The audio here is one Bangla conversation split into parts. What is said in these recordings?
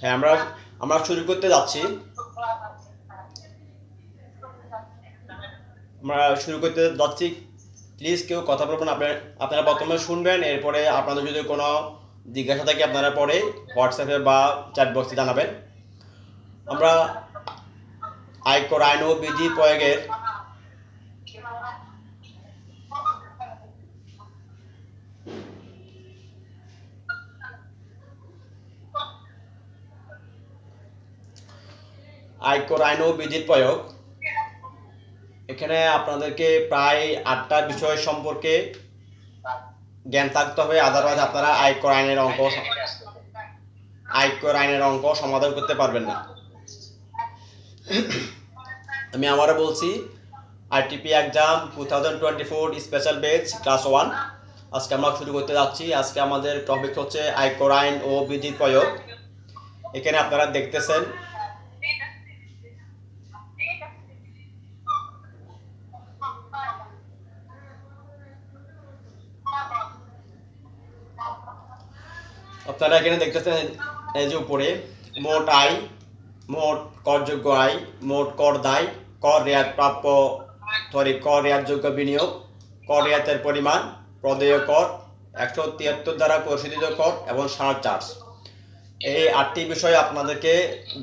হ্যাঁ আমরা আমরা শুরু করতে যাচ্ছি। আমরা শুরু করতে যাচ্ছি। প্লিজ কেউ কথা বলবেন আপনার আপনারা প্রথমে শুনবেন, এরপরে আপনাদের যদি কোনো জিজ্ঞাসা থাকে, আপনারা পরে হোয়াটসঅ্যাপে বা চ্যাট বক্সে জানাবেন। আমরা আয়কর আইন ও বিধি প্রয়োগের আয়কর আইন ও বিধির প্রয়োগ। এখানে আপনাদেরকে প্রায় আটটা বিষয় সম্পর্কে জ্ঞান থাকতে হবে আদারওয়াইজ আপনারা আয়কর আইনের অঙ্ক আয়কর আইনের অঙ্ক সমাধান করতে পারবেন না। আমি আবারও বলছি RTP exam two thousand twenty four special batch class one আজকে আমরা শুরু করতে যাচ্ছি। আজকে আমাদের টপিক হচ্ছে আয়কর আইন ও বিধির প্রয়োগ। এখানে আপনারা দেখতেছেন আপনারা এখানে দেখতেছেন এই যে উপরে, মোট আয়, মোট করযোগ্য আয়, মোট কর দায়, কর রেয়াত প্রাপ্য সরি কর রেয়াতযোগ্য বিনিয়োগ, কর রেয়াতের পরিমাণ, প্রদেয় কর, একশো তিয়াত্তর দ্বারা পরিশোধিত কর এবং সার চার্জ। এই আটটি বিষয় আপনাদেরকে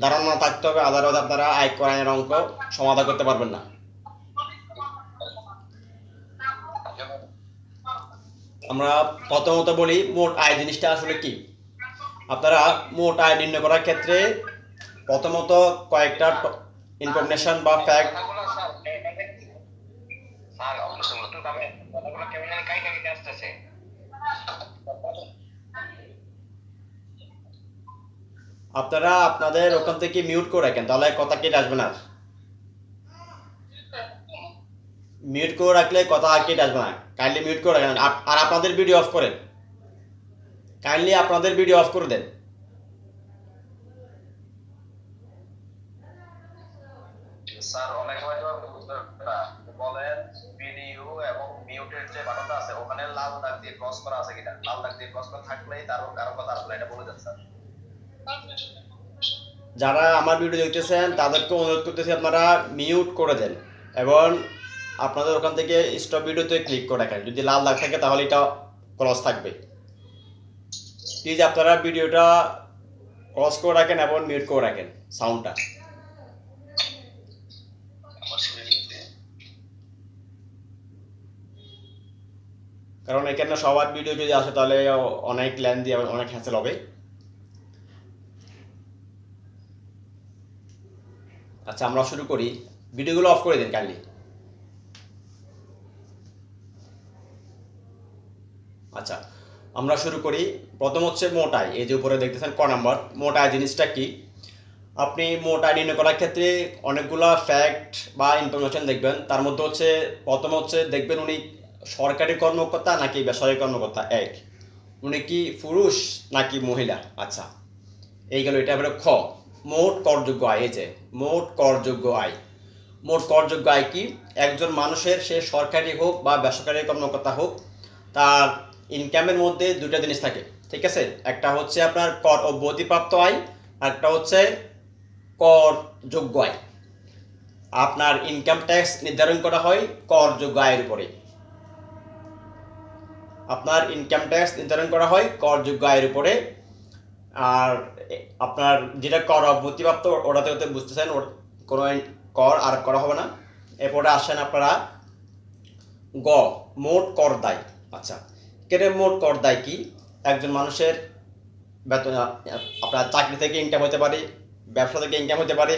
ধারণা থাকতে হবে আদালত আপনারা আয় কর আইনের অঙ্ক সমাধান করতে পারবেন না। আমরা প্রথমত বলি, মোট আয় জিনিসটা আসলে কি? আপনারা মোট আয় নির্ণয় করার ক্ষেত্রে প্রথমত কয়েকটা ইনফরমেশন বা ফ্যাক্ট আপনারা আপনাদের ওখান থেকে মিউট করে রাখেন তাহলে কথা কেটে আসবে না। মিউট করে রাখলে কথা আর কেটে আসবে না। কাইন্ডলি মিউট করে রাখেন। আর আপনাদের ভিডিও অফ করেন। কাইন্ডলি আপনাদের ভিডিও অফ করে দেন। স্যার অনেক হয়তো বুঝতে পারবে না। বলেন ভিডিও এবং মিউটের যে বাটনটা আছে ওখানে লাল দাগ দিয়ে ক্রস করা আছে কিনা? লাল দাগ দিয়ে ক্রস করা থাকলেই তার কারও কথা আসলে এটা বলে দেন স্যার। যারা আমার ভিডিও দেখতেছেন তাদেরকে অনুরোধ করতেছি আপনারা মিউট করে দেন এবং আপনাদের ওখান থেকে স্টপ ভিডিওতে ক্লিক করে রাখেন। যদি লাল দাগ থাকে তাহলে এটা ক্রস থাকবে। প্লিজ আপনারা ভিডিওটা ক্রস করে রাখেন এবং মিউট করে রাখেন সাউন্ডটা কারণ এখানে সবার ভিডিও যদি আসে তাহলে অনেক ল্যান দিয়ে অনেক হ্যাসেল হবে। আচ্ছা আমরা শুরু করি। ভিডিওগুলো অফ করে দিন কাইন্ডলি আচ্ছা আমরা শুরু করি। প্রথম হচ্ছে মোটাই, এই যে উপরে দেখতেছেন ক নাম্বার। মোটাই জিনিসটা কি? আপনি মোটাই নির্ণয় করার ক্ষেত্রে অনেকগুলা ফ্যাক্ট বা ইনফরমেশন দেখবেন। তার মধ্যে হচ্ছে, প্রথম হচ্ছে দেখবেন উনি সরকারি কর্মকর্তা নাকি বেসরকারি কর্মকর্তা? এক। উনি কি পুরুষ নাকি মহিলা? আচ্ছা এই গেল এটা হলো খ। মোট করযোগ্য আয়, এই যে, মোট করযোগ্য আয়। মোট করযোগ্য আয় কি? একজন মানুষের সে সরকারি হোক বা বেসরকারি কর্মকর্তা হোক, তার ইনকামের মধ্যে দুটো জিনিস থাকে। ঠিক আছে? একটা হচ্ছে আপনার কর অব্যাহতিপ্রাপ্ত আয় আর একটা হচ্ছে কর যোগ্য আয়। আপনার ইনকাম ট্যাক্স নির্ধারণ করা হয় কর যোগ্য আয়ের উপরে। আপনার ইনকাম ট্যাক্স নির্ধারণ করা হয় কর যোগ্য আয়ের উপরে। আর আপনার যেটা কর অব্যাহতিপ্রাপ্ত ওটাতে হতে বুঝতেছেন কোনো কর আর করা হবে না। এরপরে আসেন আপনারা গ, মোট কর দায়। আচ্ছা কেটে মোট কর দায় কি? একজন মানুষের বেতন আপনার চাকরি থেকে ইনকাম হতে পারে, ব্যবসা থেকে ইনকাম হতে পারে,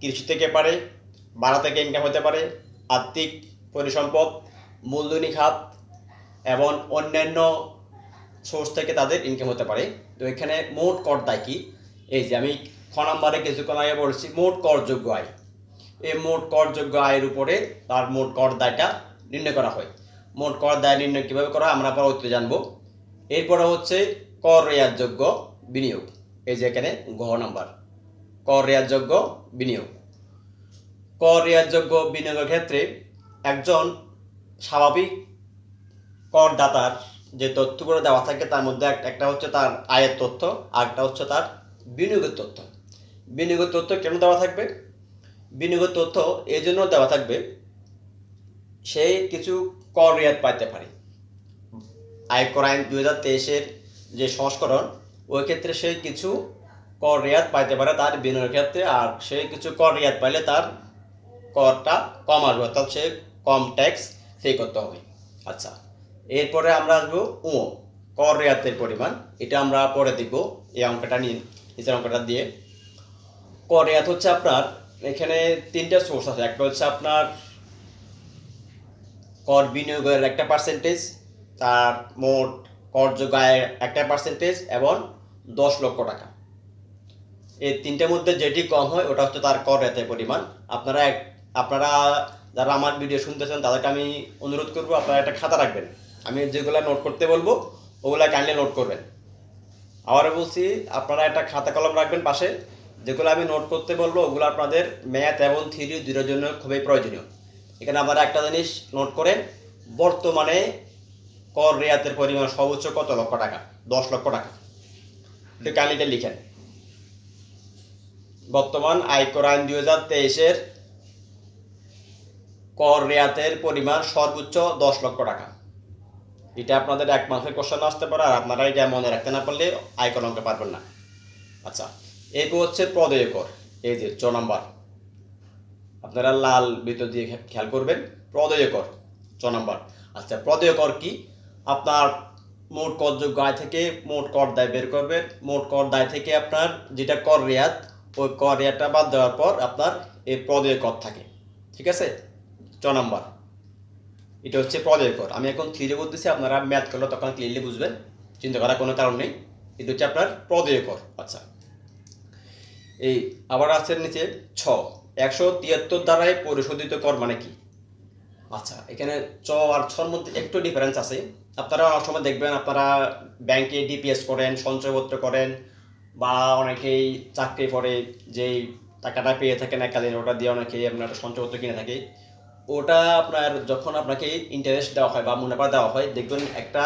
কৃষি থেকে পারে, ভাড়া থেকে ইনকাম হতে পারে, আর্থিক পরিসম্পদ, মূলধনী খাত এবং অন্যান্য সোর্স থেকে তাদের ইনকাম হতে পারে। তো এখানে মোট কর দায় কি? এই যে আমি খ নম্বরে কিছুক্ষণ আগে বলছি, মোট করযোগ্য আয়। এই মোট করযোগ্য আয়ের উপরে তার মোট কর দায়টা নির্ণয় করা হয়। মোট কর দায় নির্ণয় কীভাবে করা হয়? আমরা পরবর্তীতে জানব। এরপরে হচ্ছে কর রেয়াতযোগ্য বিনিয়োগ। এই যে এখানে ঘ নাম্বার। কর রেয়াতযোগ্য বিনিয়োগ। কর রেয়াতযোগ্য বিনিয়োগের ক্ষেত্রে একজন স্বাভাবিক করদাতার যে তথ্যগুলো দেওয়া থাকে তার মধ্যে এক- একটা হচ্ছে তার আয়ের তথ্য, আর একটা হচ্ছে তার বিনিয়োগের তথ্য। বিনিয়োগের তথ্য কেন দেওয়া থাকবে? বিনিয়োগের তথ্য এই জন্য দেওয়া থাকবে, সে কিছু কর রেয়াত পাইতে পারে। আয়কর আইন দুই হাজার তেইশের যে সংস্করণ, ওই ক্ষেত্রে সে কিছু কর রেয়াত পাইতে পারে তার বিনিয়োগের ক্ষেত্রে, আর সে কিছু কর রেয়াত পাইলে তার করটা কম আসবে, অর্থাৎ সে কম ট্যাক্স পে করতে হবে। আচ্ছা এরপরে আমরা আসব ও কর রেয়াতের পরিমাণ। এটা আমরা পরে দেখব, এই অঙ্কটা নিয়ে, নিচের অঙ্কটা দিয়ে। কর রেয়াত হচ্ছে আপনার, এখানে তিনটা সোর্স আছে। একটা হচ্ছে আপনার কর বিনিয়োগের একটা পার্সেন্টেজ তার মোট আয়ের একটা পার্সেন্টেজ এবং দশ লক্ষ টাকা। এই তিনটের মধ্যে যেটি কম হয়, ওটা হচ্ছে তার কর রেয়াতের পরিমাণ। আপনারা এক- আপনারা যারা আমার ভিডিও শুনতেছেন, তাদেরকে আমি অনুরোধ করব, আপনারা একটা খাতা রাখবেন। আমি যেগুলো নোট করতে বলব, ওগুলা কাইন্ডলি নোট করবেন। আবার বলছি, আপনারা একটা খাতা কলম রাখবেন পাশে। যেগুলো আমি নোট করতে বলব, ওগুলো আপনাদের ম্যাথ এবং থিওরি দুটোর জন্য খুবই প্রয়োজনীয়। এখানে আপনারা একটা জিনিস নোট করেন, বর্তমানে কর রেয়াতের পরিমাণ সর্বোচ্চ কত লক্ষ টাকা? দশ লক্ষ টাকা। একটু কালিটা লিখেন। বর্তমান আয়কর আইন দুই হাজার তেইশের কর রেয়াতের পরিমাণ সর্বোচ্চ দশ লক্ষ টাকা। এটা আপনাদের এক মাসের কোশ্চেন আসতে পারে আর আপনারা এটা মনে রাখতে না পারলে আয়কর অঙ্কে পারবেন না। আচ্ছা এরপর হচ্ছে প্রদেয় কর। এই যে ছ নম্বর। আপনারা লাল ভিতর দিয়ে খেয়াল করবেন। প্রদেয় কর ছ নম্বর। আচ্ছা প্রদেয় কর কি? আপনার মোট করযোগ্য আয় থেকে মোট কর দায় বের করবেন মোট কর দায় থেকে আপনার যেটা কর রেয়াত, ওই কর রেয়াতটা বাদ দেওয়ার পর আপনার এই প্রদেয় কর থাকে। ঠিক আছে? চ নাম্বার। এটা হচ্ছে প্রদেয় কর। আমি এখন থ্রিতে বলতেছি, আপনারা ম্যাথ করলে তখন ক্লিয়ারলি বুঝবেন, চিন্তা করার কোনো কারণ নেই। এটা হচ্ছে আপনার প্রদেয় কর। আচ্ছা। এই আবার আছে নিচে ছ। একশো তিয়াত্তর দ্বারাই পরিশোধিত কর মানে কি? আচ্ছা এখানে চ আর ছর মধ্যে একটু ডিফারেন্স আছে। আপনারা অনেক সময় দেখবেন আপনারা ব্যাংকে ডিপিএস করেন, সঞ্চয়পত্র করেন, বা অনেকেই চাকরি করে যেই টাকাটা পেয়ে থাকেন এককালীন, ওটা দিয়ে অনেকেই আপনার সঞ্চয়পত্র কিনে থাকে। ওটা আপনার যখন আপনাকে ইন্টারেস্ট দেওয়া হয় বা মুনাফা দেওয়া হয়, দেখবেন একটা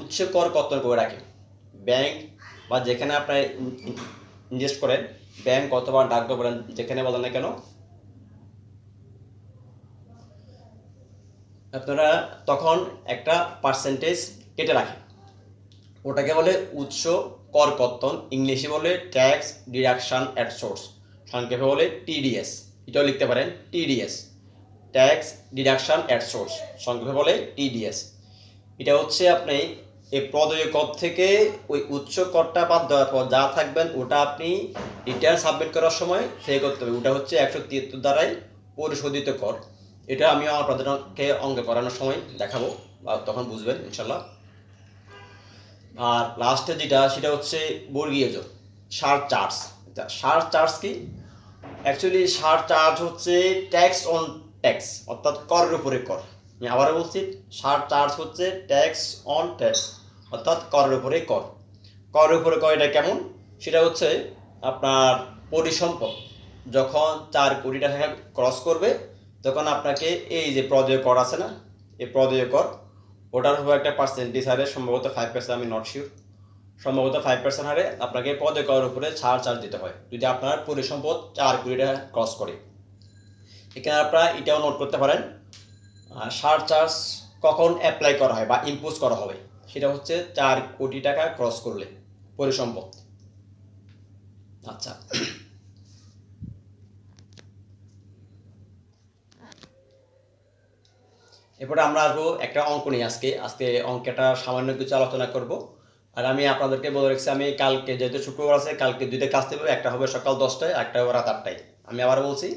উচ্চ কর কর্তন করে রাখে। ব্যাংক বা যেখানে আপনার ইনভেস্ট করেন ব্যাংক অথবা ডাকঘর বলেন, যেখানে বলেন না কেন আপনারা তখন একটা পার্সেন্টেজ কেটে রাখেন। ওটাকে বলে উৎস কর কর্তন ইংলিশে বলে ট্যাক্স ডিডাকশান অ্যাট সোর্স সংক্ষেপে বলে টিডিএস এটাও লিখতে পারেন TDS tax deduction at source সংক্ষেপে বলে টিডিএস এটা হচ্ছে আপনি এই প্রদেয় কর থেকে ওই উচ্চ করটা বাদ দেওয়ার পর যা থাকবেন, ওটা আপনি রিটার্ন সাবমিট করার সময় পে করতে হবে। ওটা হচ্ছে একশো তিয়াত্তর দ্বারাই পরিশোধিত কর। এটা আমি আপনাদেরকে অঙ্ক করানোর সময় দেখাবো, বা তখন বুঝবেন, ইনশাল্লাহ। আর লাস্টে যেটা, সেটা হচ্ছে বর্গীয় যোগ, সার চার্জ। সার চার্জ কি? অ্যাকচুয়ালি সার চার্জ হচ্ছে ট্যাক্স অন ট্যাক্স অর্থাৎ করের উপরে কর। আমি আবারও বলছি, সার চার্জ হচ্ছে ট্যাক্স অন ট্যাক্স অর্থাৎ করের উপরে কর। করের উপরে কর এটা কেমন? সেটা হচ্ছে আপনার পরিসম্পদ। যখন চার কোটি টাকা ক্রস করবে তখন আপনাকে এই যে প্রদেয় কর আছে না, এই প্রদেয় কর, ওটার উপর একটা পার্সেন্টেজ হারে সম্ভবত ফাইভ পার্সেন্ট আমি নট শিওর সম্ভবত ফাইভ পার্সেন্ট হারে আপনাকে পদে করের উপরে ছাড় চার্জ দিতে হয়, যদি আপনার পরিসম্পদ চার কোটি টাকা ক্রস করে। এখানে আপনারা এটাও নোট করতে পারেন সার চার্জ কখন অ্যাপ্লাই করা হয় বা ইম্পোজ করা হবে, সেটা হচ্ছে চার কোটি টাকা ক্রস করলে পরিসম্পদ আচ্ছা। এরপরে আমরা আসব একটা অঙ্ক নিয়ে আজকে। আজকে অঙ্কটা সামান্য কিছু আলোচনা করব। আর আমি আপনাদেরকে বলে রেখেছি, আমি কালকে যেহেতু শুক্রবার আছে, কালকে দুইটা ক্লাস দেবো, একটা হবে সকাল দশটায় একটা হবে রাত আটটায়। আমি আবার বলছি,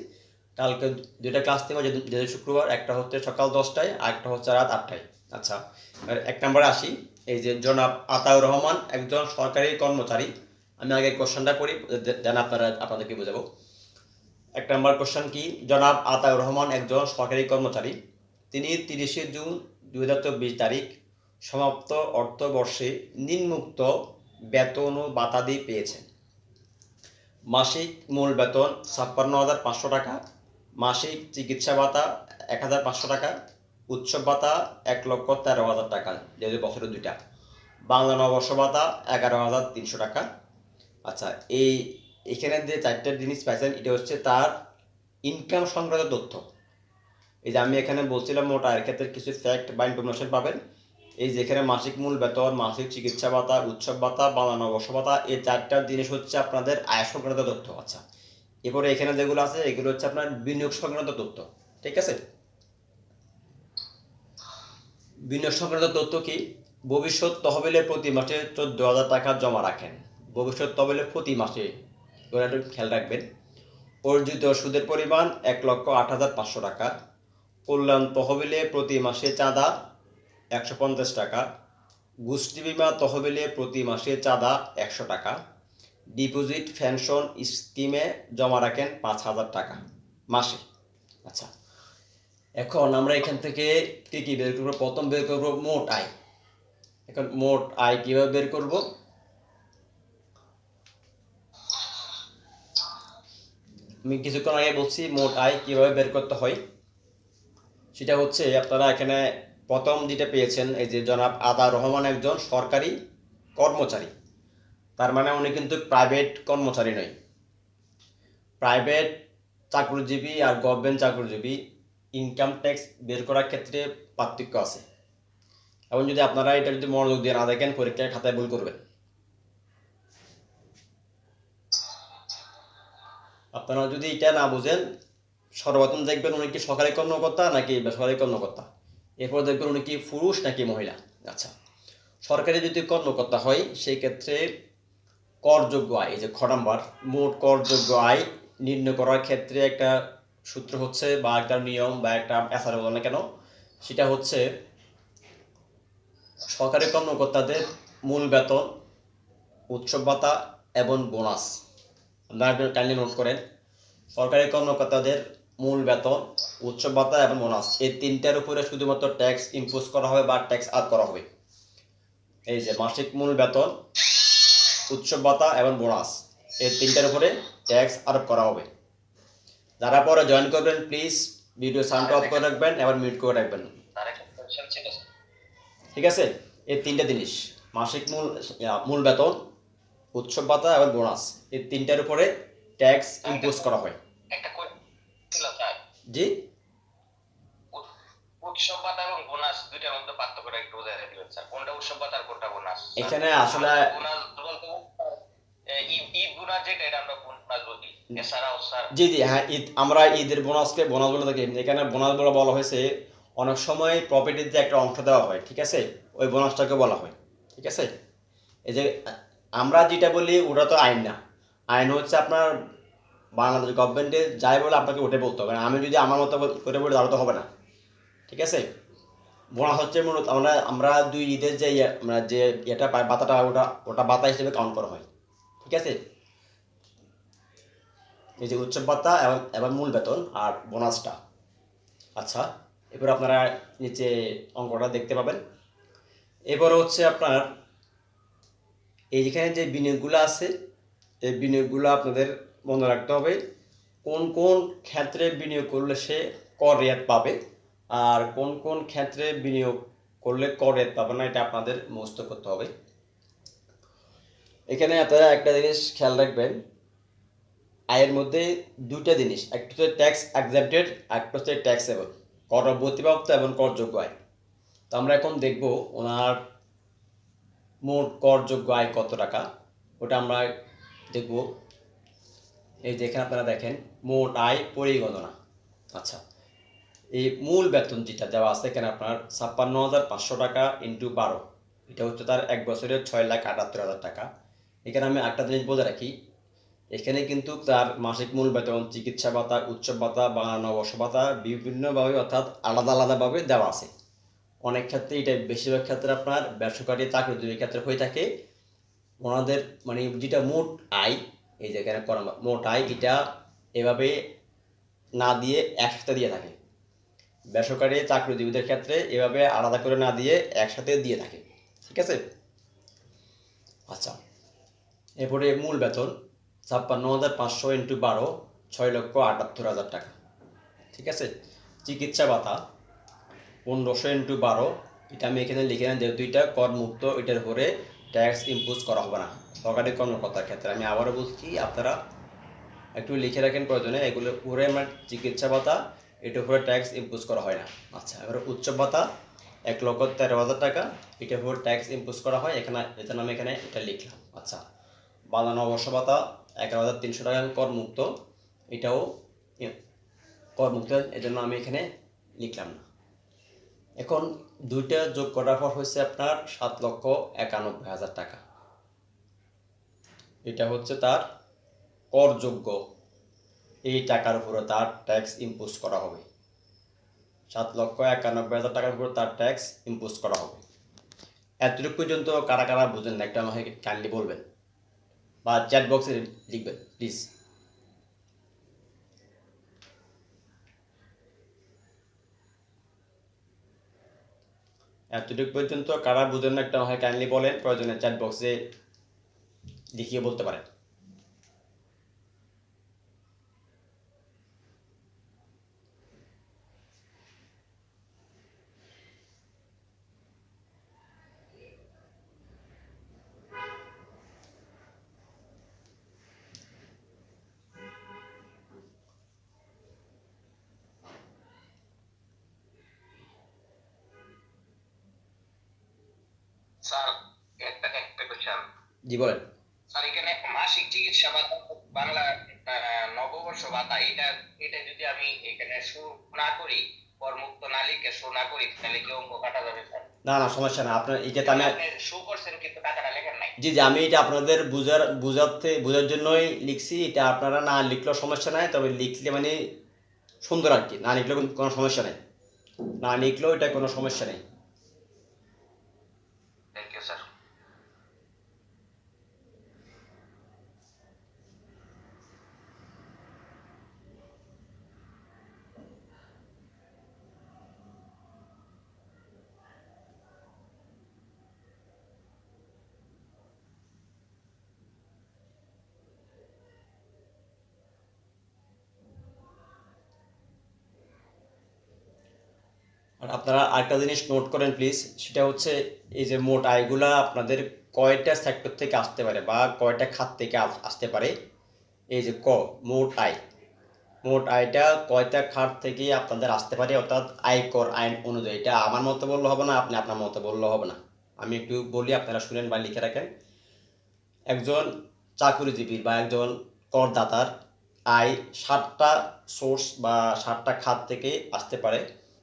কালকে দুইটা ক্লাস দেবো, যেহেতু শুক্রবার, একটা হচ্ছে সকাল দশটায়, আর একটা হচ্ছে রাত আটটায়। আচ্ছা আর এক নম্বরে আসি। এই যে জনাব আতাউর রহমান একজন সরকারি কর্মচারী। আমি আগে কোশ্চেনটা করি যেন আপনারা, আপনাদেরকে বোঝাবো। এক নম্বর কোশ্চেন কি? জনাব আতাউর রহমান একজন সরকারি কর্মচারী। তিনি তিরিশে জুন দুই হাজার চব্বিশ তারিখ সমাপ্ত অর্থবর্ষে নিম্নমুক্ত বেতন ও বাতাদি পেয়েছেন। মাসিক মূল বেতন ছাপ্পান্ন হাজার পাঁচশো টাকা, মাসিক চিকিৎসা ভাতা এক হাজার পাঁচশো টাকা উৎসব ভাতা এক লক্ষ তেরো হাজার টাকা, যেহেতু বছরে দুইটা। বাংলা নববর্ষ ভাতা এগারো হাজার তিনশো টাকা। আচ্ছা এই এখানে যে চারটা জিনিস পাইছেন, এটা হচ্ছে তার ইনকাম সংক্রান্ত তথ্য। এই যে আমি এখানে বলছিলাম মোট আয়ের ক্ষেত্রে কিছু ফ্যাক্ট বা ইনফরমেশন পাবেন। এই যেখানে মাসিক মূল বেতন, মাসিক চিকিৎসা ভাতা, উৎসব ভাতা বাংলা নববর্ষ ভাতা, এই চারটা জিনিস হচ্ছে আপনাদের আয় সংক্রান্ত তথ্য। আচ্ছা এরপরে এখানে যেগুলো আছে, এগুলো হচ্ছে আপনার বিনিয়োগ সংক্রান্ত তথ্য, ঠিক আছে? বিনিয়োগ সংক্রান্ত তথ্য কি? ভবিষ্যৎ তহবিলে প্রতি মাসে চোদ্দ হাজার টাকা জমা রাখেন। ভবিষ্যৎ তহবিলে প্রতি মাসে ওরা একটু খেয়াল রাখবেন। অর্জিত সুদের পরিমাণ এক লক্ষ আট হাজার পাঁচশো টাকা। কল্যাণ তহবিলে প্রতি মাসে চাঁদা একশো পঞ্চাশ টাকা, গোষ্ঠী বিমা তহবিলে প্রতি মাসে চাঁদা একশো টাকা, ডিপোজিট পেনশন স্কিমে জমা রাখেন পাঁচ হাজার টাকা মাসে। আচ্ছা এখন আমরা এখান থেকে কি কি বের করব? প্রথম বের করব মোট আয়। এখন মোট আয় কীভাবে বের করব? আমি কিছুক্ষণ আগে বলছি মোট আয় কীভাবে বের করতে হয়। সেটা হচ্ছে আপনারা এখানে প্রথম যেটা পেয়েছেন, এই যে জনাব আদা রহমান একজন সরকারি কর্মচারী। তার মানে উনি কিন্তু প্রাইভেট কর্মচারী নয়। প্রাইভেট চাকরিজীবী আর গভর্নমেন্ট চাকরিজীবী ইনকাম ট্যাক্স বের করার ক্ষেত্রে পার্থক্য আছে। এবং যদি আপনারা এটা যদি মনোযোগ দিয়ে না দেখেন, পরীক্ষার খাতায় ভুল করবেন। আপনারা যদি এটা না বুঝেন সর্বপ্রথম দেখবেন উনি কি সরকারি কর্মকর্তা নাকি বেসরকারি কর্মকর্তা? এরপর দেখবেন উনি কি পুরুষ নাকি মহিলা? আচ্ছা সরকারি যদি কর্মকর্তা হয় সেই ক্ষেত্রে করযোগ্য আয়, এই যে খ নাম্বার, মোট করযোগ্য আয় নির্ণয় করার ক্ষেত্রে একটা সূত্র হচ্ছে বা একটা নিয়ম বা একটা অ্যাসার বলো না কেন? সেটা হচ্ছে সরকারি কর্মকর্তাদের মূল বেতন, উৎসব ভাতা এবং বোনাস। আপনারা কাইন্ডলি নোট করেন। সরকারি কর্মকর্তাদের মূল বেতন উৎসব ভাতা এবং বোনাস। এই তিনটার উপরে শুধুমাত্র ট্যাক্স ইম্পোজ করা হবে বা ট্যাক্স আদ করা হবে। এই যে মাসিক মূল বেতন উৎসব ভাতা এবং বোনাস, এই তিনটার উপরে ট্যাক্স আরোপ করা হবে। যারা পরে জয়েন করবেন প্লিজ ভিডিও সাউন্ড অফ করে রাখবেন এবং মিউট করে রাখবেন। ঠিক আছে? এই তিনটা জিনিস, মাসিক মূল মূল বেতন উৎসব ভাতা এবং বোনাস, এই তিনটার উপরে ট্যাক্স ইম্পোজ করা হয় একটা কোয়েশ্চেন ছিল স্যার জি? উৎ- এবং বোনাস দুইটার মধ্যে পার্থক্যটা একটু বোঝাই দিবেন স্যার। কোনটা উৎসব আর কোনটা বোনাস? এখানে আসলে বোনাস জি জি হ্যাঁ ঈদ আমরা ঈদের বোনাসকে বোনাস বলে থাকি এখানে বোনাস বলে বলা হয়েছে অনেক সময় প্রপার্টির যে একটা অংশ দেওয়া হয় ঠিক আছে? ওই বোনাসটাকে বলা হয় ঠিক আছে? এই যে আমরা যেটা বলি ওটা তো আইন না। আইন হচ্ছে আপনার বাংলাদেশ গভর্নমেন্টে যাই বলে আপনাকে ওটা বলতে হবে। আমি যদি আমার মতো করে বলি, তাহলে তো হবে না। ঠিক আছে? বোনাস হচ্ছে মূলত আমরা আমরা দুই ঈদের যে ইয়ে- আমরা যে এটা পাই, বাতাটা, ওটা ওটা বাতা হিসেবে কাউন্ট করা হয়। ঠিক আছে? এই যে উৎসব ভাতা এবং এবং মূল বেতন আর বোনাসটা আচ্ছা এবার আপনারা নিচে অঙ্কটা দেখতে পাবেন। এবার হচ্ছে আপনার, এই যেখানে যে বিনিয়োগগুলো আছে, এই বিনিয়োগগুলো আপনাদের মনে রাখতে হবে। কোন কোন ক্ষেত্রে বিনিয়োগ করলে সে কর রেয়াত পাবে আর কোন কোন ক্ষেত্রে বিনিয়োগ করলে কর রেয়াত পাবে না, এটা আপনাদের মুখস্থ করতে হবে। এখানে আপনারা একটা জিনিস খেয়াল রাখবেন, আয়ের মধ্যে দুইটা জিনিস, একটা হচ্ছে ট্যাক্স অ্যাকজেপ্টেড একটা হচ্ছে ট্যাক্সেবল কর প্রতিপ্রাপ্ত এবং করযোগ্য আয়। তো আমরা এখন দেখব ওনার মোট করযোগ্য আয় কত টাকা, ওটা আমরা দেখব এই যে এখানে আপনারা দেখেন, মোট আয় পরিগণনা। আচ্ছা এই মূল বেতন যেটা দেওয়া আছে এখানে আপনার ছাপ্পান্ন হাজার পাঁচশো টাকা ইন্টু বারো। এটা হচ্ছে তার এক বছরের ছয় লাখ আটাত্তর হাজার টাকা। এখানে আমি একটা জিনিস বলে রাখি, এখানে কিন্তু তার মাসিক মূল বেতন, চিকিৎসা ভাতা উৎসব ভাতা বা নববর্ষ ভাতা বিভিন্নভাবে অর্থাৎ আলাদা আলাদাভাবে দেওয়া আছে। অনেক ক্ষেত্রে এটা বেশিরভাগ ক্ষেত্রে আপনার বেসরকারি চাকরিজীবীর ক্ষেত্রে হয়ে থাকে। ওনাদের মানে যেটা মোট আয় এই যে এখানে করা মোট আয় এটা এভাবে না দিয়ে একসাথে দিয়ে থাকে। বেসরকারি চাকরিজীবীদের ক্ষেত্রে এভাবে আলাদা করে না দিয়ে একসাথে দিয়ে থাকে। ঠিক আছে? আচ্ছা। এরপরে মূল বেতন ছাপ্পান্ন হাজার পাঁচশো ইন্টু বারো, ছয় লক্ষ আটাত্তর হাজার টাকা। ঠিক আছে? চিকিৎসা ভাতা পনেরোশো ইন্টু বারো, এটা আমি এখানে লিখে নেন এটা কর মুক্ত এটার উপরে ট্যাক্স ইম্পোজ করা হবে না। সরকারি কর্মকর্তার ক্ষেত্রে। আমি আবারও বলছি, আপনারা একটু লিখে রাখেন প্রয়োজনে, এগুলো উপরে আমার চিকিৎসা ভাতা এটার উপরে ট্যাক্স ইম্পোজ করা হয় না। আচ্ছা এবার উচ্চ ভাতা, এক লক্ষ তেরো হাজার টাকা এটার উপর ট্যাক্স ইম্পোজ করা হয়, এখানে এজন্য আমি এখানে এটা লিখলাম। আচ্ছা বাদান অবশ্য ভাতা, এগারো হাজার তিনশো টাকা করমুক্ত, এটাও করমুক্ত, এজন্য আমি এখানে লিখলাম না। এখন দুইটা যোগ করার পর হচ্ছে আপনার সাত লক্ষ একানব্বই হাজার টাকা। এটা হচ্ছে তার করযোগ্য। এই টাকার উপরে তার ট্যাক্স ইম্পোজ করা হবে। সাত লক্ষ একানব্বই হাজার টাকার উপরে তার ট্যাক্স ইম্পোজ করা হবে। এতটুকু পর্যন্ত কারা কারা বুঝেন না, একটা আমাকে কাইন্ডলি বলবেন বা চ্যাট বক্সে লিখবেন প্লিজ এতটুকু পর্যন্ত কারা বুঝেন না, একটা আমাকে কাইন্ডলি বলেন, প্রয়োজনে চ্যাট বক্সে লিখিয়ে বলতে পারেন। জি বলেন। স্যার এখানে মাসিক চিকিৎসা ভাতা বাংলা নববর্ষ ভাতা এটা এটা যদি আমি এখানে শুরু না করি করমুক্ত না লিখে শুরু না করি তাহলে কি অঙ্ক কাটা যাবে স্যার? না না সমস্যা না। আপনার এটা আমি শো করছেন কিন্তু টাকাটা লেখেন নাই। জি জি আমি এটা আপনাদের বুঝার বুঝাতে বোঝার জন্যই লিখছি। এটা আপনারা না লিখলেও সমস্যা নাই তবে লিখলে মানে সুন্দর আর কি। না লিখলেও কোনো সমস্যা নেই। না লিখলেও এটা কোনো সমস্যা নেই। আপনারা আরেকটা জিনিস নোট করেন প্লিজ সেটা হচ্ছে এই যে মোট আয়গুলা আপনাদের কয়টা সেক্টর থেকে আসতে পারে বা কয়টা খাত থেকে আসতে পারে? এই যে ক, মোট আয়। মোট আয়টা কয়টা খাত থেকে আপনাদের আসতে পারে? অর্থাৎ আয়কর আইন অনুযায়ী। এটা আমার মতো বললে হবে না, আপনি আপনার মতো বললে হবে না। আমি একটু বলি, আপনারা শুনেন বা লিখে রাখেন। একজন চাকরিজীবীর বা একজন করদাতার আয় সাতটা সোর্স বা সাতটা খাত থেকে আসতে পারে।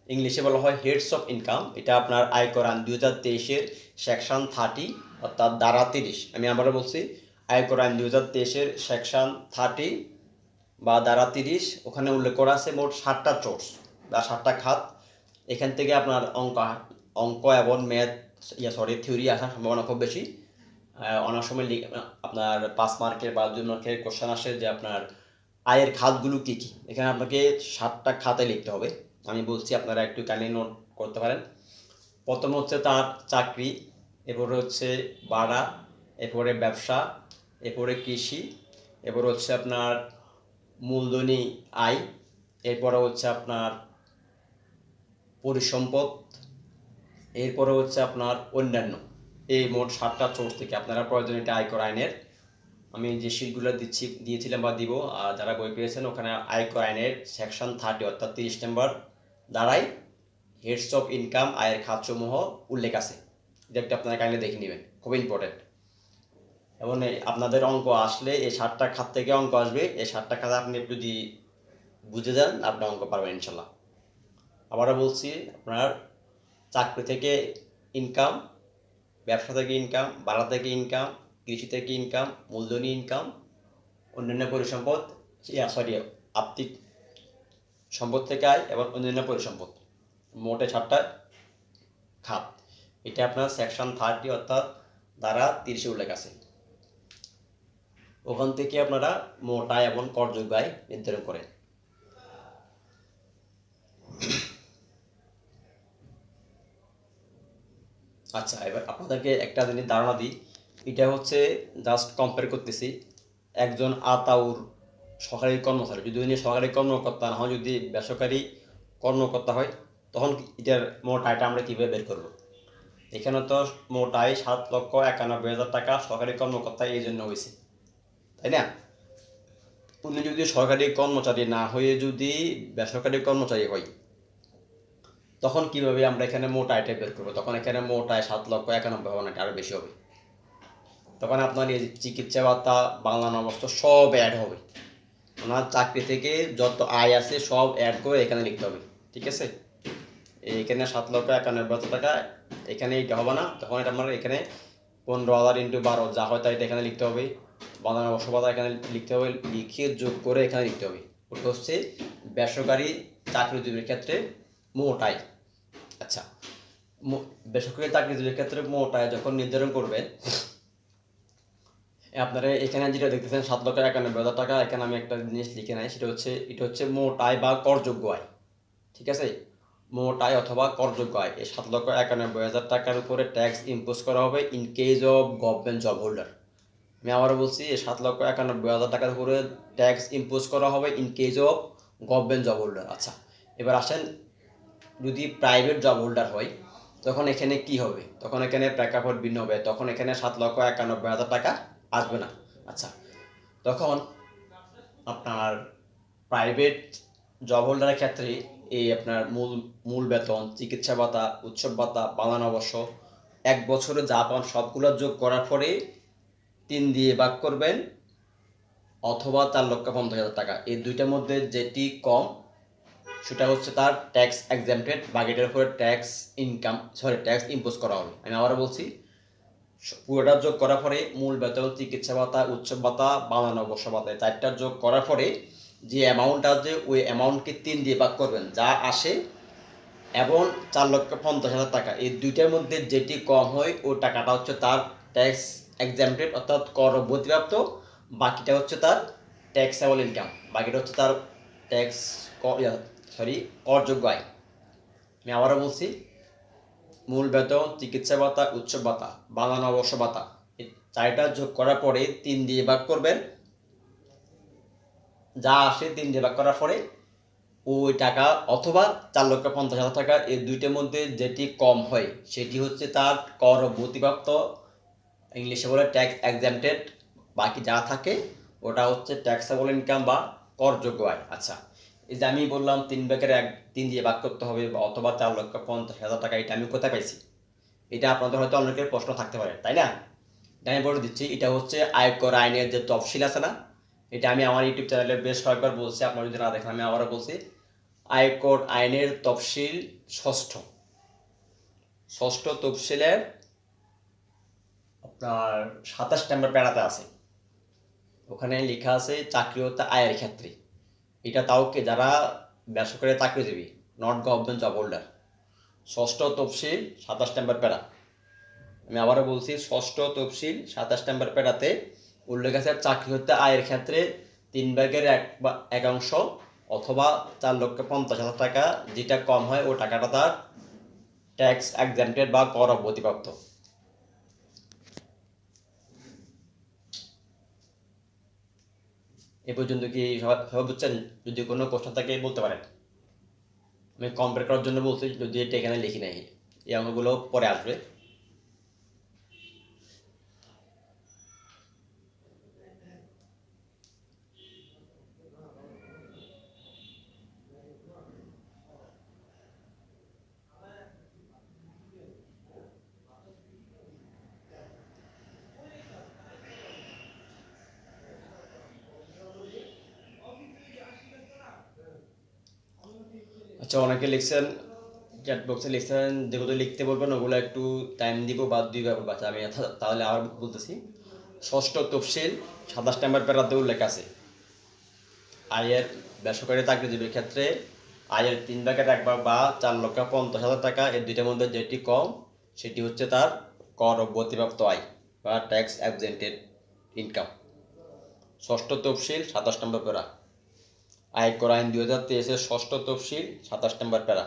ইংলিশে বলা হয় হেডস অফ ইনকাম এটা আপনার আয়কর আইন দুই হাজার তেইশের সেকশন থার্টি অর্থাৎ দ্বারা তিরিশ। আমি আবারও বলছি, আয়কর আইন দুই হাজার তেইশের সেকশন থার্টি বা দ্বারা তিরিশ, ওখানে উল্লেখ করা আছে মোট সাতটা চোর্স বা সাতটা খাত। এখান থেকে আপনার অঙ্ক অঙ্ক এবং ম্যাথ ইয়া সরি থিওরি আসার সম্ভাবনা খুব বেশি। অনেক সময় আপনার পাঁচ মার্কের বা দুই মার্কের কোশ্চেন আসে যে আপনার আয়ের খাতগুলো কী কী? এখানে আপনাকে সাতটা খাতে লিখতে হবে। আমি বলছি, আপনারা একটু কাইন্ডলি নোট করতে পারেন। প্রথম হচ্ছে তার চাকরি, এরপরে হচ্ছে ভাড়া, এরপরে ব্যবসা, এরপরে কৃষি, এরপর হচ্ছে আপনার মূলধনী আয়, এরপরে হচ্ছে আপনার পরিসম্পদ, এরপরে হচ্ছে আপনার অন্যান্য। এই মোট সাতটা সোর্স থেকে আপনারা প্রয়োজনীয় আয়কর আইনের, আমি যে শিটগুলো দিচ্ছি, দিয়েছিলাম বা দিব, আর যারা বই পেয়েছেন, ওখানে আয়কর আইনের সেকশন থার্টি অর্থাৎ তিরিশ নম্বর দ্বারাই হেডস অফ ইনকাম আয়ের খাতসমূহ উল্লেখ আছে। একটু আপনারা কাইন্ডলি দেখে নেবেন, খুব ইম্পর্টেন্ট এবং আপনাদের অঙ্ক আসলে এই সাতটা খাত থেকে অঙ্ক আসবে, এই সাতটা খাত আপনি যদি বুঝে যান, আপনি অঙ্ক পারবেন ইনশাল্লাহ। আবারও বলছি, আপনার চাকরি থেকে ইনকাম ব্যবসা থেকে ইনকাম ভাড়া থেকে ইনকাম কৃষি থেকে ইনকাম মূলধনী ইনকাম অন্যান্য পরিসম্পদ সরি আর্থিক সম্পদ থেকে আয় এবং অন্যান্য পরিসম্পদ। মোটে সাতটা খাত। এটা আপনার সেকশন থার্টি অর্থাৎ দ্বারা তিরিশে উল্লেখ আছে। ওখান থেকে আপনারা মোট এবং করযোগ্য আয় নির্ধারণ করেন। আচ্ছা এবার আপনাদেরকে একটা জিনিস ধারণা দিই। এটা হচ্ছে জাস্ট কম্পেয়ার করতেছি। একজন আতাউর সরকারি কর্মচারী, যদি উনি সরকারি কর্মকর্তা না হয়, যদি বেসরকারি কর্মকর্তা হয়, তখন এটার মোট আয়টা আমরা কীভাবে বের করব? এখানে তো মোটাই সাত লক্ষ একানব্বই হাজার টাকা সরকারি কর্মকর্তা এই জন্য হয়েছে। তাই না? উনি যদি সরকারি কর্মচারী না হয়ে যদি বেসরকারি কর্মচারী হয়, তখন কীভাবে আমরা এখানে মোট আয়টা বের করব? তখন এখানে মোট আয় সাত লক্ষ একানব্বই হবে না এটা আরও বেশি হবে। তখন আপনার এই চিকিৎসা ভাতা, বাংলা নবস্থ সব অ্যাড হবে। ওনার চাকরি থেকে যত আয় আছে সব অ্যাড করে এখানে লিখতে হবে, ঠিক আছে? এখানে সাত লক্ষ একানব্বই হাজার টাকা, এখানে এটা হবে না, তখন এটা আমার এখানে পনেরো হাজার ইন্টু বারো, যা হয় তাই এটা এখানে লিখতে হবে। বাংলা নবস্থ ভাতা এখানে লিখতে হবে, লিখে যোগ করে এখানে লিখতে হবে। ওটা হচ্ছে বেসরকারি চাকরিজীবীর ক্ষেত্রে মোট আয় আচ্ছা বেসরকারি চাকরিজীবীর ক্ষেত্রে মোট আয় যখন নির্ধারণ করবেন আপনারা এখানে যেটা দেখতেছেন, সাত লক্ষ একানব্বই হাজার টাকা। এখানে আমি একটা জিনিস লিখে নাই, সেটা হচ্ছে, এটা হচ্ছে মোট আয় বা করযোগ্য আয়। ঠিক আছে? মোট আয় অথবা করযোগ্য আয়। এই সাত লক্ষ একানব্বই হাজার টাকার উপরে ট্যাক্স ইম্পোজ করা হবে in case of government job holder আমি আবারও বলছি, এই সাত লক্ষ একানব্বই হাজার টাকার উপরে ট্যাক্স ইম্পোজ করা হবে in case of government job holder আচ্ছা এবার আসেন, যদি প্রাইভেট জব হোল্ডার হয়, তখন এখানে কি হবে? তখন এখানে প্রেক্ষাপট ভিন্ন হবে। তখন এখানে সাত লক্ষ একানব্বই হাজার টাকা আসবে না। আচ্ছা তখন আপনার প্রাইভেট জব হোল্ডারের ক্ষেত্রে এই আপনার মূল মূল বেতন, চিকিৎসা ভাতা, উৎসব ভাতা বাংলা অবশ্য এক বছরে যা পান সবগুলো যোগ করার পরে তিন দিয়ে ভাগ করবেন, অথবা চার লক্ষ পঞ্চাশ হাজার টাকা। এই দুইটার মধ্যে যেটি কম, সেটা হচ্ছে তার ট্যাক্স এক্সামটেড বাকিটার উপরে tax income sorry tax impose করা হবে। আমি আবারও বলছি পুরোটা যোগ করার পরে মূল বেতন, চিকিৎসা ভাতা, উৎসব ভাতা বাংলা অবশ্য ভাতা চারটা যোগ করার পরে যে অ্যামাউন্ট আছে, ওই অ্যামাউন্টকে তিন দিয়ে ভাগ করবেন, যা আসে এবং চার লক্ষ পঞ্চাশ হাজার টাকা। এই দুইটার মধ্যে যেটি কম হয়, ওই টাকাটা হচ্ছে তার ট্যাক্স এক্সামটেড অর্থাৎ কর প্রতিপ্রাপ্ত বাকিটা হচ্ছে তার ট্যাক্সেবল ইনকাম বাকিটা হচ্ছে তার ট্যাক্স সরি করযোগ্য আয়। আমি আবারও বলছি মূল বেতন, চিকিৎসা ভাতা উৎসব ভাতা বাংলা নববর্ষ ভাতা। চারটা যোগ করার পরে তিন দিয়ে ভাগ করবেন। যা আসে তিন দিয়ে ভাগ করার পরে ওই টাকা অথবা চার লক্ষ পঞ্চাশ হাজার টাকা এই দুইটার মধ্যে যেটি কম হয়, সেটি হচ্ছে তার কর প্রতিপ্রাপ্ত ইংলিশে বলে ট্যাক্স এক্সামটেড বাকি যা থাকে, ওটা হচ্ছে ট্যাক্সেবল ইনকাম বা করযোগ্য আয়। আচ্ছা এই যে আমি বললাম তিন ভাগের এক তিন দিয়ে ভাগ করতে হবে অথবা চার লক্ষ পঞ্চাশ হাজার টাকা, এটা আমি কোথায় পাইছি? এটা আপনাদের হয়তো অনেকের প্রশ্ন থাকতে পারে, তাই না? আমি বলে দিচ্ছি, এটা হচ্ছে আয়কর আইনের যে তফসিল আছে না, এটা আমি আমার ইউটিউব চ্যানেলে বেশ কয়েকবার বলছি, আপনারা যদি না দেখেন আমি আবারও বলছি, আয়কর আইনের তফসিল ষষ্ঠ। ষষ্ঠ তফসিলের আপনার সাতাশ নম্বর প্যারাতে আছে। ওখানে লেখা আছে চাকরি হতে আয়ের ক্ষেত্রে। এটা তাও কে যারা বেসরকারি চাকরিজীবী নট গভর্নমেন্ট জব হোল্ডার ষষ্ঠ তফসিল, সাতাশ নাম্বার প্যারা। আমি আবারও বলছি, ষষ্ঠ তফসিল, সাতাশ নাম্বার প্যারাতে উল্লেখ আছে চাকরি হতে আয়ের ক্ষেত্রে তিন ভাগের এক বা একাংশ অথবা চার লক্ষ পঞ্চাশ হাজার টাকা, যেটা কম হয় ও টাকাটা তার ট্যাক্স এক্সামটেড বা কর প্রতিপ্রাপ্ত পর্যন্ত কি সবাই বুঝছেন? যদি কোনো প্রশ্ন থাকে বলতে পারেন। আমি কম্পেয়ার করার জন্য বলছি, যদি এটা এখানে লিখি নাই, এই অঙ্কগুলো পরে আসবে। অনেকে লিখছেন চ্যাট বক্সে লিখছেন যেগুলো লিখতে বলবেন ওগুলো একটু টাইম দিব বা দুই বার বলব। আচ্ছা আমি তাহলে আবার বলতেছি, ষষ্ঠ তফসিল, সাতাশ নাম্বার প্যারাতে উল্লেখ আছে। আয়ের বেসরকারি চাকরিজীবীর ক্ষেত্রে আয়ের তিন ভাগের এক বা চার লক্ষ পঞ্চাশ হাজার টাকা, এর দুইটার মধ্যে যেটি কম, সেটি হচ্ছে তার কর প্রতিপ্রাপ্ত আয় বা ট্যাক্স অ্যাবজেন্টেড ইনকাম ষষ্ঠ তফসিল, সাতাশ নম্বর প্যারা আয়কর আইন দুই হাজার তেইশের ষষ্ঠ তফসিল সাতাশ নম্বর প্যারা।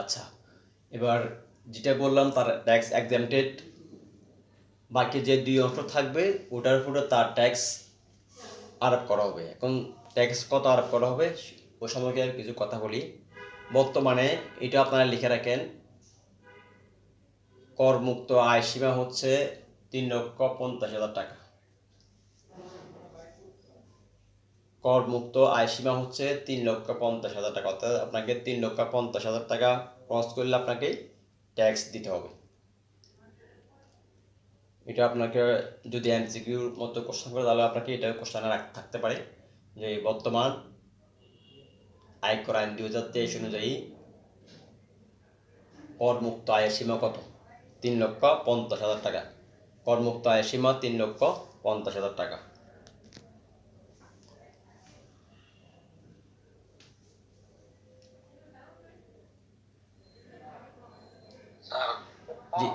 আচ্ছা এবার যেটা বললাম তার ট্যাক্স এক্সামটেড বাকি যে দুই অংশ থাকবে, ওটার উপরে তার ট্যাক্স আরোপ করা হবে। এখন ট্যাক্স কত আরোপ করা হবে ওই সম্পর্কে কিছু কথা বলি। বর্তমানে এটা আপনারা লিখে রাখেন, করমুক্ত আয় সীমা হচ্ছে তিন লক্ষ পঞ্চাশ হাজার টাকা। করমুক্ত আয় সীমা হচ্ছে তিন লক্ষ পঞ্চাশ হাজার টাকা, অর্থাৎ আপনাকে তিন লক্ষ পঞ্চাশ হাজার টাকা ক্রস করলে আপনাকে ট্যাক্স দিতে হবে। এটা আপনাকে যদি এমসিকিউর মতো কোশ্চেন করে, তাহলে আপনাকে এটা কোশ্চেনে থাকতে পারে যে বর্তমান আয়কর আইন দুই হাজার তেইশ অনুযায়ী করমুক্ত আয়ের সীমা কত? তিন লক্ষ পঞ্চাশ হাজার টাকা। করমুক্ত আয়ের সীমা তিন লক্ষ পঞ্চাশ হাজার টাকা স্যার জি।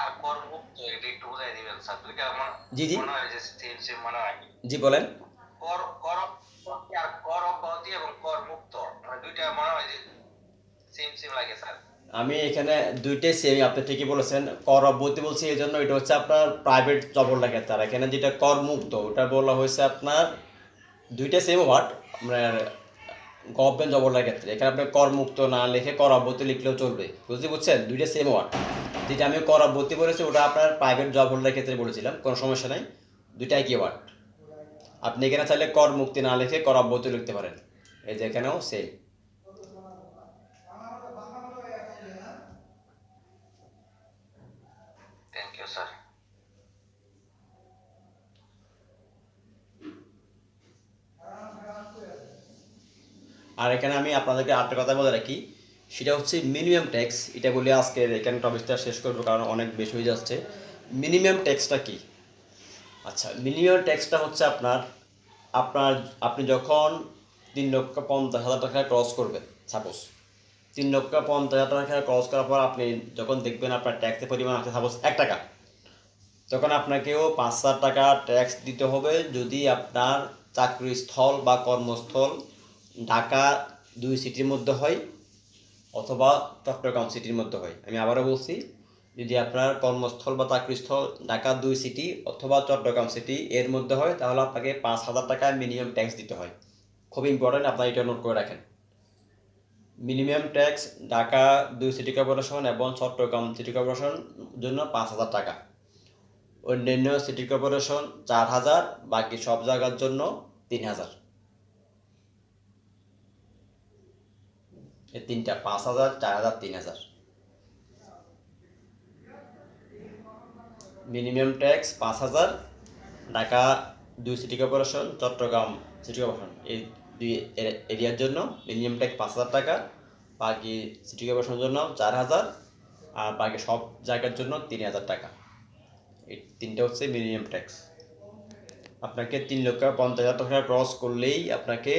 আর করমুক্ত এটা একটু বুঝাই দিবেন স্যার দুইটা আমার জি, জি। মনে হয় যে সেম সেম মনে হয় জি বলেন কর কর আর কর অব্যাহতি এবং কর মানে দুইটা মনে হয় যে সেম সেম লাগে স্যার আমি এখানে দুইটাই সেম আপনি ঠিকই বলেছেন। কর অব্যাহতি বলছি এই জন্য এটা হচ্ছে আপনার প্রাইভেট জবরটা ক্ষেত্রে আর এখানে যেটা কর মুক্ত ওটা বলা হয়েছে আপনার দুইটা সেম ওয়ার্ড আপনার গভর্নমেন্ট জবরটার ক্ষেত্রে। এখানে আপনি কর মুক্ত না লিখে কর অবতি লিখলেও চলবে। বুঝতে বুঝছেন দুইটা সেম ওয়ার্ড যেটা আমি কর অব্যাহতি বলেছি, ওটা আপনার প্রাইভেট জব হোল্ডারের ক্ষেত্রে বলেছিলাম, কোনো সমস্যা নাই। দুইটাই কি ওয়ার্ড আপনি এখানে চাইলে কর মুক্তি না লিখে কর অব্যাহতি লিখতে পারেন। এই যে এখানেও সেম আর এখানে আমি আপনাদেরকে আরেকটা কথা বলে রাখি, সেটা হচ্ছে মিনিমাম ট্যাক্স এটা বলে আজকে এখানে টপিকটা শেষ করব কারণ অনেক বেশি হয়ে যাচ্ছে। মিনিমাম ট্যাক্সটা কি? আচ্ছা মিনিমাম ট্যাক্সটা হচ্ছে আপনার আপনার, আপনি যখন তিন লক্ষ পঞ্চাশ হাজার টাকা ক্রস করবেন সাপোজ তিন লক্ষ পঞ্চাশ হাজার টাকা ক্রস করার পর আপনি যখন দেখবেন আপনার ট্যাক্সের পরিমাণ আছে সাপোজ এক টাকা, তখন আপনাকেও পাঁচ হাজার টাকা ট্যাক্স দিতে হবে যদি আপনার চাকরিস্থল বা কর্মস্থল ঢাকা দুই সিটির মধ্যে হয় অথবা চট্টগ্রাম সিটির মধ্যে হয়। আমি আবারও বলছি, যদি আপনার কর্মস্থল বা চাকরিস্থল ঢাকা দুই সিটি অথবা চট্টগ্রাম সিটি এর মধ্যে হয়, তাহলে আপনাকে পাঁচ হাজার টাকা মিনিমাম ট্যাক্স দিতে হয়। খুব ইম্পর্টেন্ট আপনার এটা নোট করে রাখেন। মিনিমাম ট্যাক্স ঢাকা দুই সিটি কর্পোরেশন এবং চট্টগ্রাম সিটি কর্পোরেশন জন্য পাঁচ হাজার টাকা। অন্যান্য সিটি কর্পোরেশন চার হাজার, বাকি সব জায়গার জন্য তিন হাজার। এই তিনটা, পাঁচ হাজার, চার হাজার, তিন হাজার। মিনিমাম ট্যাক্স পাঁচ হাজার। ঢাকা দুই city corporation Chattogram city corporation এই দুই এরিয়ার জন্য মিনিমাম ট্যাক্স পাঁচ হাজার টাকা, বাকি সিটি কর্পোরেশনের জন্য চার হাজার, আর বাকি সব জায়গার জন্য তিন হাজার টাকা। এই তিনটা হচ্ছে মিনিমাম ট্যাক্স আপনাকে তিন লক্ষ পঞ্চাশ হাজার টাকা ক্রস করলেই আপনাকে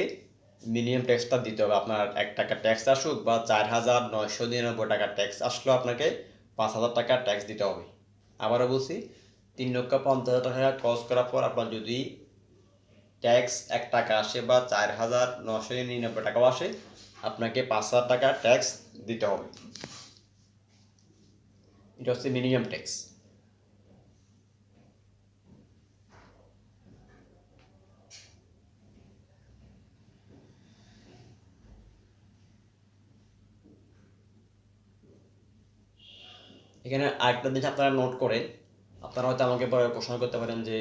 মিনিমাম ট্যাক্সটা দিতে হবে। আপনার এক টাকা ট্যাক্স আসুক বা চার হাজার নয়শো নিরানব্বই টাকা ট্যাক্স আসলো আপনাকে, পাঁচ হাজার টাকা ট্যাক্স দিতে হবে। আবারও বলছি, তিন লক্ষ পঞ্চাশ হাজার টাকা ক্রস করার পর আপনার যদি ট্যাক্স এক টাকা আসে বা চার হাজার নশো নিরানব্বই টাকাও আসে, আপনাকে পাঁচ হাজার টাকা ট্যাক্স দিতে হবে। এটা হচ্ছে মিনিমাম ট্যাক্স এখানে আরেকটা জিনিস আপনারা নোট করে আপনারা হয়তো আমাকে পরে প্রশ্ন করতে পারেন যে,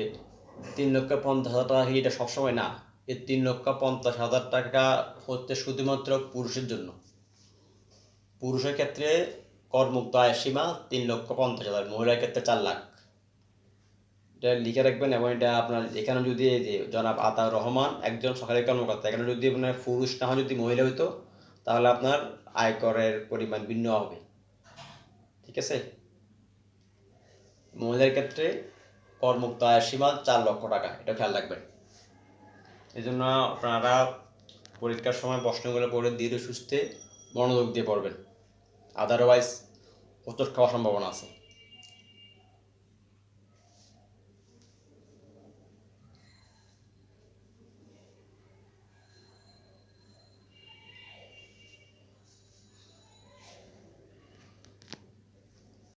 তিন লক্ষ পঞ্চাশ হাজার টাকা কি এটা সবসময়? না। এই তিন লক্ষ পঞ্চাশ হাজার টাকা হচ্ছে শুধুমাত্র পুরুষের জন্য। পুরুষের ক্ষেত্রে করমুক্ত আয়ের সীমা তিন লক্ষ পঞ্চাশ হাজার, মহিলার ক্ষেত্রে চার লাখ। এটা লিখে রাখবেন এবং এটা আপনার এখানে যদি এই যে জনাব আতা রহমান একজন সরকারি কর্মকর্তা, এখানে যদি আপনার পুরুষ না হয়, যদি মহিলা হইতো, তাহলে আপনার আয়করের পরিমাণ ভিন্ন হবে। ঠিক আছে? মহিলার ক্ষেত্রে করমুক্ত আয়ের সীমা চার লক্ষ টাকা, এটা খেয়াল রাখবেন। এই জন্য আপনারা পরীক্ষার সময় প্রশ্নগুলো পড়ে ধীরে সুস্থে মনোযোগ দিয়ে পড়বেন। আদারওয়াইজ হোঁচট খাওয়ার সম্ভাবনা আছে।